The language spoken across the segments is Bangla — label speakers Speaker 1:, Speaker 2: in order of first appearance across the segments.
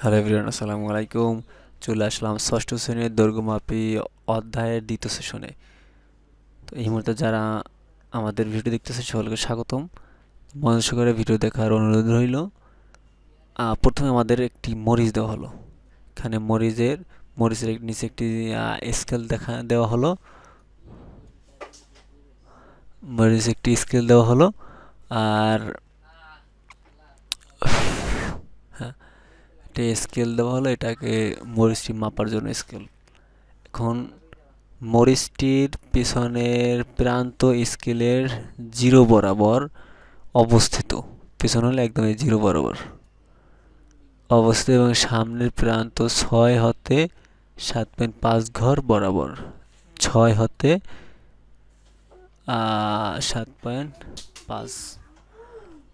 Speaker 1: হ্যালো এভরিওয়ান আসসালামু আলাইকুম চলে আসলাম ষষ্ঠ শ্রেণির দৈর্ঘ্যমাপী অধ্যায়ের দ্বিতীয় সেশনে। তো এই মুহূর্তে যারা আমাদের ভিডিও দেখতেছে, সকলকে স্বাগতম। মনোযোগ করে ভিডিও দেখার অনুরোধ রইল। প্রথমে আমাদের একটি মরিচ দেওয়া হলো। এখানে মরিচের মরিচের নিচে একটি স্কেল দেখা, দেওয়া হলো। মরিচ একটি স্কেল দেওয়া হলো। আর হ্যাঁ একটা স্কেল দেওয়া হলো, এটাকে মরিচটি মাপার জন্য স্কেল। এখন মরিচটির পিছনের প্রান্ত স্কেলের জিরো বরাবর অবস্থিত। পিছন হলে একদম জিরো বরাবর অবস্থিত এবং সামনের প্রান্ত ছয় হতে সাত পয়েন্ট পাঁচ ঘর বরাবর। ছয় হতে সাত পয়েন্ট পাঁচ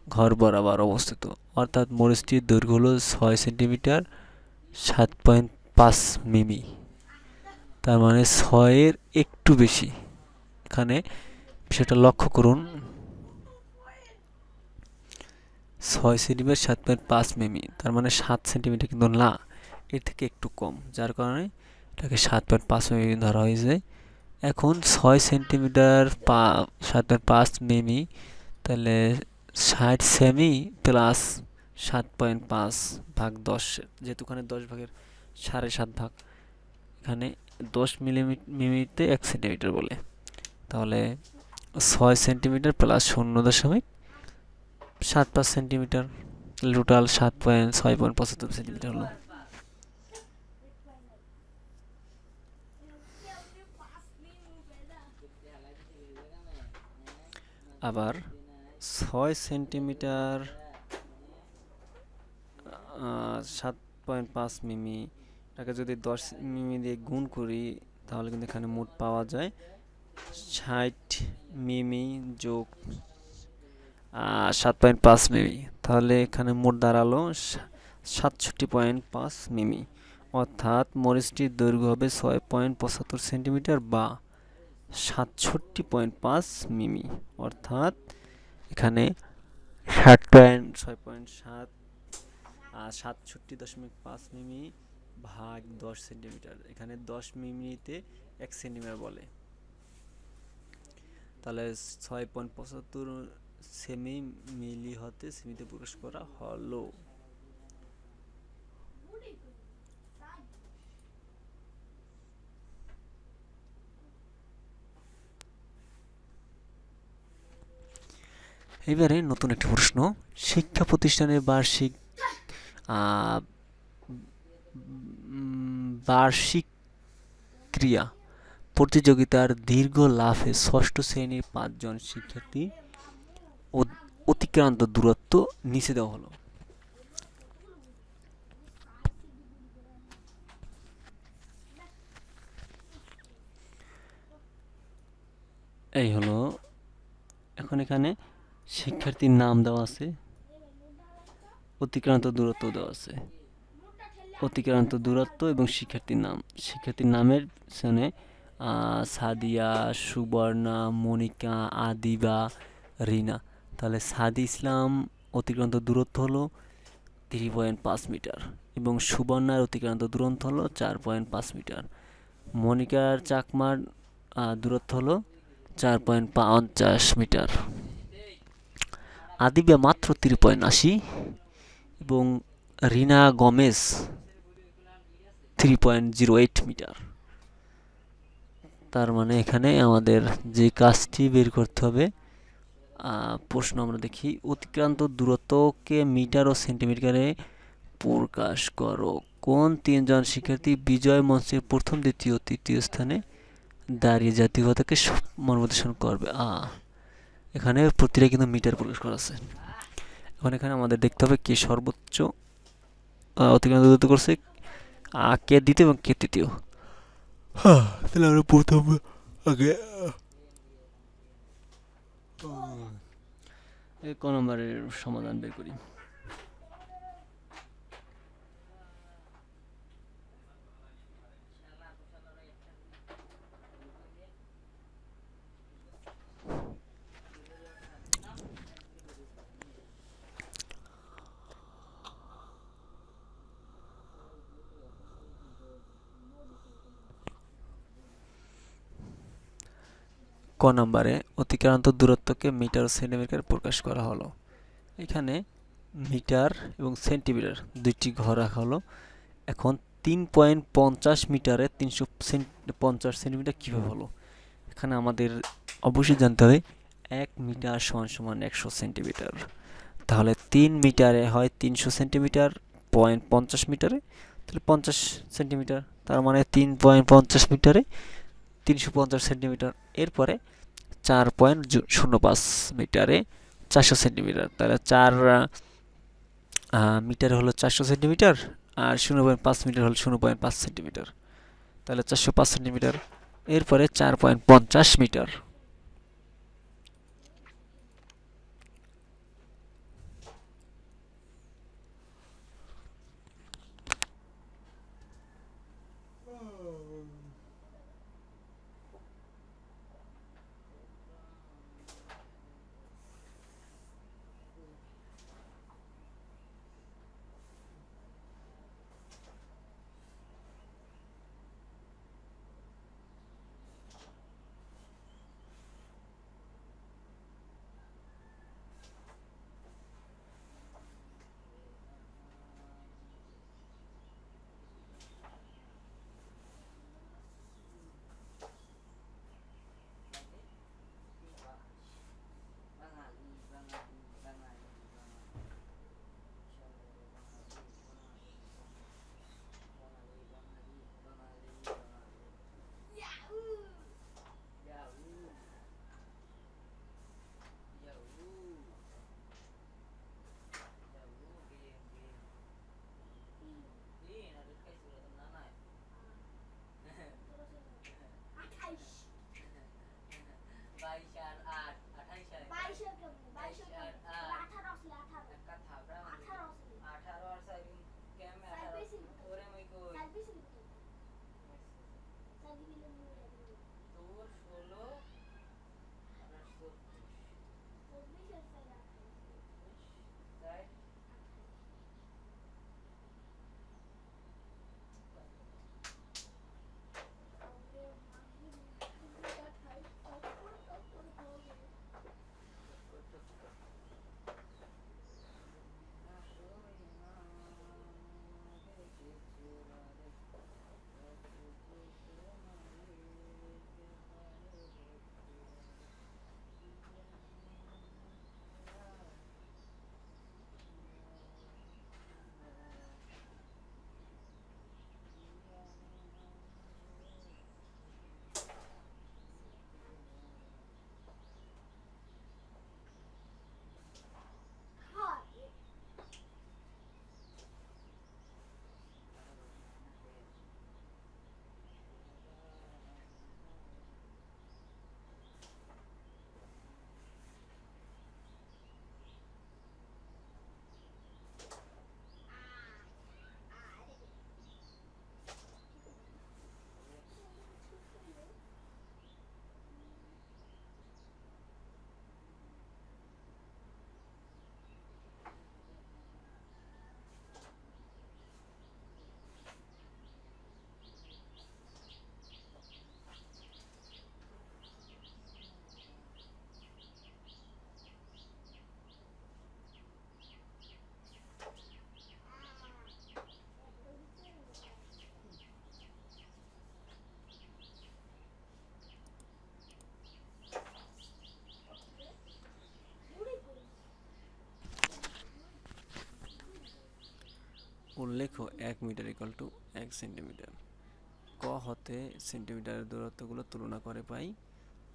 Speaker 1: ঘর বরাবর অবস্থিত। অর্থাৎ মরিচটির দৈর্ঘ্য হলো ছয় সেন্টিমিটার, সাত পয়েন্ট পাঁচ মিমি। তার মানে ছয়ের একটু বেশি। এখানে সেটা লক্ষ্য করুন। ছয় সেন্টিমিটার, সাত পয়েন্ট পাঁচ মিমি। তার মানে সাত সেন্টিমিটার কিন্তু না, এর থেকে একটু কম। যার কারণে এটাকে সাত পয়েন্ট পাঁচ মিমি ধরা হয়েছে। এখন ছয় সেন্টিমিটার পা, সাত পয়েন্ট পাঁচ মিমি, তাহলে ষাট সেমি প্লাস সাত পয়েন্ট পাঁচ ভাগ দশ, যেহেতু ওখানে দশ ভাগের সাড়ে সাত ভাগ। এখানে দশ মিলিমিট এক সেন্টিমিটার বলে। তাহলে ছয় সেন্টিমিটার প্লাস শূন্য দশমিক সাত পাঁচ সেন্টিমিটার টোটাল সাত পয়েন্ট ছয় পয়েন্ট পঁচাত্তর সেন্টিমিটার হলো। আবার ছয় সেন্টিমিটার সাত পয়েন্ট পাঁচ মিমি। এটাকে যদি দশ মিমি দিয়ে গুণ করি, তাহলে কিন্তু এখানে মোট পাওয়া যায় ষাট মিমি যোগ সাত পয়েন্ট পাঁচ মিমি। তাহলে এখানে মোট দাঁড়াল সাতষট্টি পয়েন্ট পাঁচ মিমি। অর্থাৎ মরিচটির দৈর্ঘ্য হবে ছয় পয়েন্ট পঁচাত্তর সেন্টিমিটার বা সাতষট্টি পয়েন্ট পাঁচ মিমি। অর্থাৎ এখানে ষাট পয়েন্ট ছয় পয়েন্ট সাত সাতষট্টি দশমিক পাঁচ মিমি ভাগ দশ সেন্টিমিটার। এখানে দশ মিমিতে এক সেন্টিমিটার বলে। তাহলে ছয় পয়েন্ট পঁচাত্তর সেমি মিলি হতে সেমিতে প্রকাশ করা হলো। এবারে নতুন একটি প্রশ্ন। শিক্ষা প্রতিষ্ঠানের বার্ষিক বার্ষিক ক্রিয়া প্রতিযোগিতার দীর্ঘ লাভে ষষ্ঠ শ্রেণির পাঁচজন শিক্ষার্থী অতিক্রান্ত দূরত্ব নিচে দেওয়া হলো। এই হলো, এখন এখানে শিক্ষার্থীর নাম দেওয়া আছে। অতিক্রান্ত দূরত্ব দেওয়া আছে। অতিক্রান্ত দূরত্ব এবং শিক্ষার্থীর নাম। শিক্ষার্থীর নামের পিছনে সাদিয়া, সুবর্ণা, মনিকা, আদিবা, রিনা। তাহলে সাদি ইসলাম অতিক্রান্ত দূরত্ব হলো থ্রি পয়েন্ট পাঁচ মিটার এবং সুবর্ণার অতিক্রান্ত দূরত্ব হলো চার পয়েন্ট পাঁচ মিটার। মনিকার চাকমার দূরত্ব হলো চার পয়েন্ট পঞ্চাশ মিটার। আদিবা মাত্র তিন পয়েন্ট আশি এবং Rina Gomes three point zero eight metre. তার মানে এখানে আমাদের যে কাজটি বের করতে হবে প্রশ্ন আমরা দেখি, অতিক্রান্ত দূরত্বকে মিটার ও সেন্টিমিটারে প্রকাশ করো। কোন তিনজন শিক্ষার্থী বিজয় মঞ্চের প্রথম, দ্বিতীয় তৃতীয় স্থানে দাঁড়িয়ে জাতীয় পতাকে মনোপ্রদর্শন করবে? আ এখানে প্রতিটা কিন্তু মিটার প্রকাশ করা আছে। এখন এখানে আমাদের দেখতে হবে কে সর্বোচ্চ অতিক্রান্ত দূরত্ব করছে কে দ্বিতীয় এবং কে তৃতীয়। হ্যাঁ তাহলে আমরা প্রথম আগে ক নম্বরের সমাধান বের করি। ক নম্বরে অতিক্রান্ত দূরত্বকে মিটার ও সেন্টিমিটার প্রকাশ করা হলো। এখানে মিটার এবং সেন্টিমিটার দুইটি ঘর রাখা হলো। এখন তিন পয়েন্ট পঞ্চাশ মিটারে তিনশো পঞ্চাশ সেন্টিমিটার কীভাবে হলো? এখানে আমাদের অবশ্যই জানতে হবে, এক মিটার সমান সমান একশো সেন্টিমিটার। তাহলে তিন মিটারে হয় তিনশো সেন্টিমিটার পয়েন্ট পঞ্চাশ মিটারে, তাহলে পঞ্চাশ সেন্টিমিটার, তার মানে তিন পয়েন্ট পঞ্চাশ মিটারে তিনশো পঞ্চাশ সেন্টিমিটার। এরপরে চার পয়েন্ট শূন্য পাঁচ মিটারে চারশো সেন্টিমিটার। তাহলে চার মিটার হলো চারশো সেন্টিমিটার আর শূন্য পয়েন্ট পাঁচ মিটার হলো শূন্য পয়েন্ট পাঁচ সেন্টিমিটার। তাহলে চারশো পাঁচ সেন্টিমিটার। এরপরে চার পয়েন্ট পঞ্চাশ metre.
Speaker 2: Habis berapa? Masih. Tadi bila
Speaker 3: mula dulu? Tuh, solo.
Speaker 2: Rasul. Tuh, bisa saya
Speaker 3: lakukan.
Speaker 1: উল্লেখ্য, এক মিটার ইকাল টু এক সেন্টিমিটার ক হতে সেন্টিমিটারের দূরত্বগুলো তুলনা করে পাই।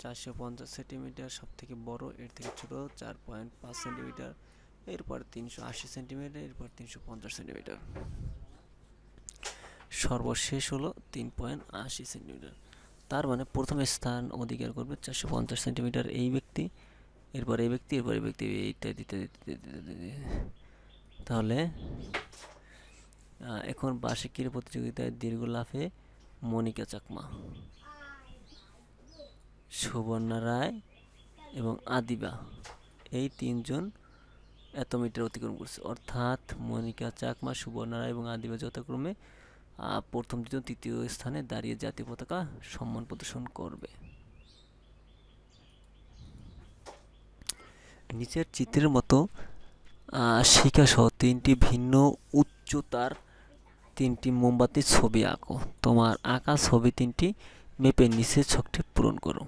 Speaker 1: চারশো পঞ্চাশ সেন্টিমিটার সব থেকে বড়, এর থেকে ছোট, চার পয়েন্ট পাঁচ সেন্টিমিটার এরপর তিনশো আশি সেন্টিমিটার এরপর তিনশো পঞ্চাশ সেন্টিমিটার সর্বশেষ হলো তিন পয়েন্ট আশি সেন্টিমিটার তার মানে প্রথম স্থান অধিকার করবে চারশো পঞ্চাশ সেন্টিমিটার এই ব্যক্তি, এরপর এই ব্যক্তি, এরপর এই ব্যক্তি দিতে দিতে দিতে তাহলে এখন বার্ষিকীর প্রতিযোগিতায় দীর্ঘ লাফে মনিকা চাকমা, সুবর্ণা রায় এবং আদিবা এই তিনজন এত মিটার অতিক্রম করছে। অর্থাৎ মনিকা চাকমা, সুবর্ণা রায় এবং আদিবা যথাক্রমে প্রথম দ্বিতীয় তৃতীয় স্থানে দাঁড়িয়ে জাতীয় পতাকা সম্মান প্রদর্শন করবে। নিচের চিত্রের মতো শিকাসহ তিনটি ভিন্ন উচ্চতার তিনটি মোমবাতির ছবি আঁকো। তোমার আঁকা ছবি তিনটি মেপে নিচের ছকটি পূরণ করো।